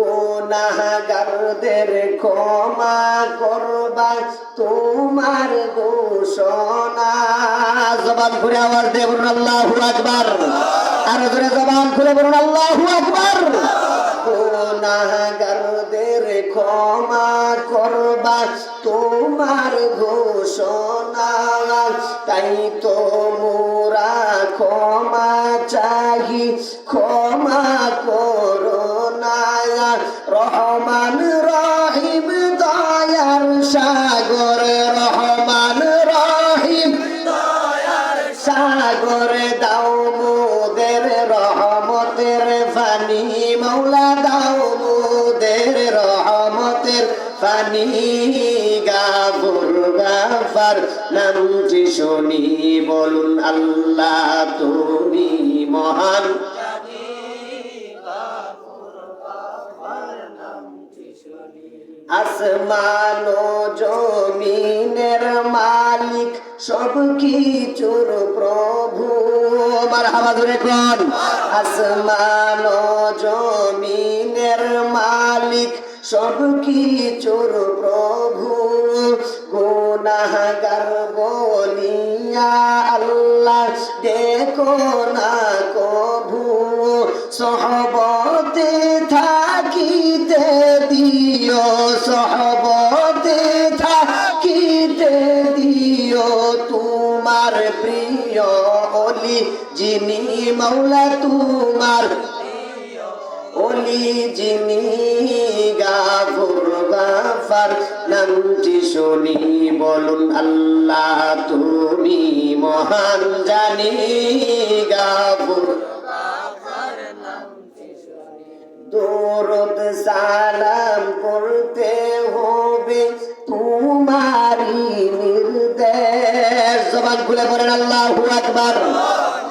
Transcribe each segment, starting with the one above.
গুনাহগারদের ক্ষমা করবা, তোমার ঘোষণা। জবান খুলে আওয়াজ দিয়ে বলুন, আল্লাহু আকবার। আর জোরে জবান খুলে বলুন, আল্লাহু আকবার। গুনাহগারদের ক্ষমা করবা, তোমার ঘোষণা। তাই তো মোরা ক্ষমা চাহি, ক্ষমা করো। রহমান রহিম দয়ার সাগর, রহমান রহিম সাগর। দাও মোদের রহমতের ফানি, মৌলা দাও মোদের রহমতের ফানি। গাফুর গাফার নামটি শুনি, বলুন আল্লাহ তুমি আসমান জমিনের মালিক সব কিছুর প্রভু। আমার হাওয়া ধরে কোন? আসমান জমিনের মালিক সব কিছুর প্রভু। গুনাহগার বলিয়া আল্লাহ দেখো না কভু। সহবতে থাকিতে দিও সহবতে থাকিতে দিও তোমার প্রিয় অলি, যিনি মাওলা তোমার অলি, যিনি গাফুর, গাফার। নামটি শুনি বলুন, আল্লাহ তুমি মহান জানি, গাফুর দরদ সালাম করতে হবে তোমারি নির্দেশ। জবান খুলে পড়েন আল্লাহু আকবার।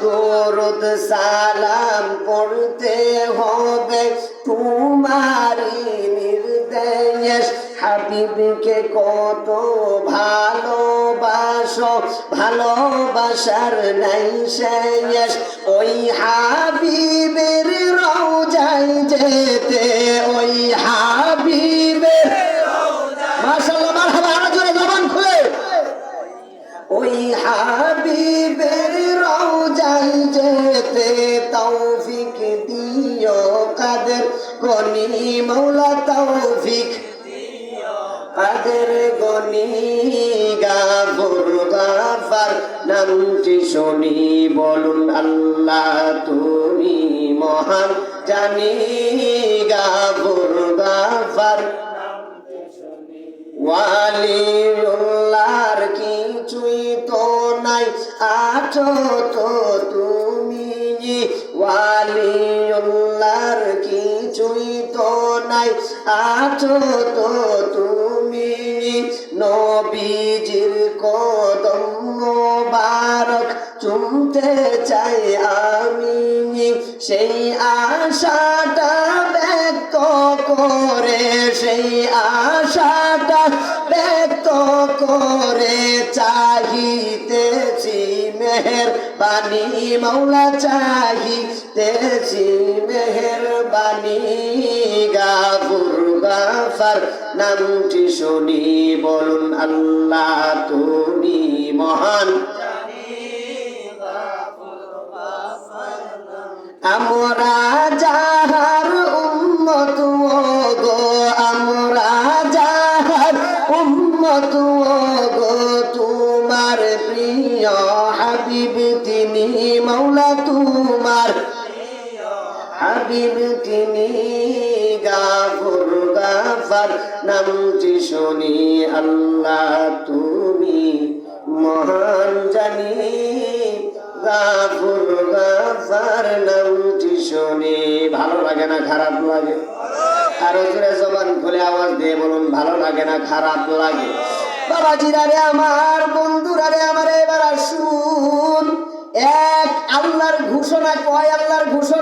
দরদ সালাম করতে হবে তোমারি নির্দেশ। হাবিবকে কত ভালোবাসো, ভালোবাসার নাই শেষ ওই হাবিবের হাবিবের রওজায় যেতে তৌফিক দিও কাদের গনি, মৌলা তৌফিক কাদের গনি গাফুর গাফার নামটি শুনি, বলুন আল্লাহ তুমি মহান জানি গাফুর গাফার ওয়ালিউল্লাহর আছো তো তুমি ওয়ালিউল্লাহর কিছুই তো নাই। আছো তো তুমি নবীজির কদম মোবারক চুমতে চাই আমি সেই আশাটা মেহের বাণী মৌলা চাহিতেছি মেহের বাণী গাফুর গাফার নামটি শুনি বলুন আল্লাহ তুমি মহান। আমরা মৌলা তোমার। হাবিব তিনি গাফুর গাফার নামটি শুনি আল্লাহ তুমি। মহান জানি গাফুর গাফার নামটি শুনি, ভালো লাগে না, খারাপ লাগে? আরও জোরে জবান খুলে আওয়াজ দিয়ে বলুন, ভালো লাগে না, খারাপ লাগে? বাবাজিরা রে আমার, বন্ধুরা রে আমার, এবার আসুন। এক আল্লাহর ঘোষণা কয় আল্লাহর ঘোষণা?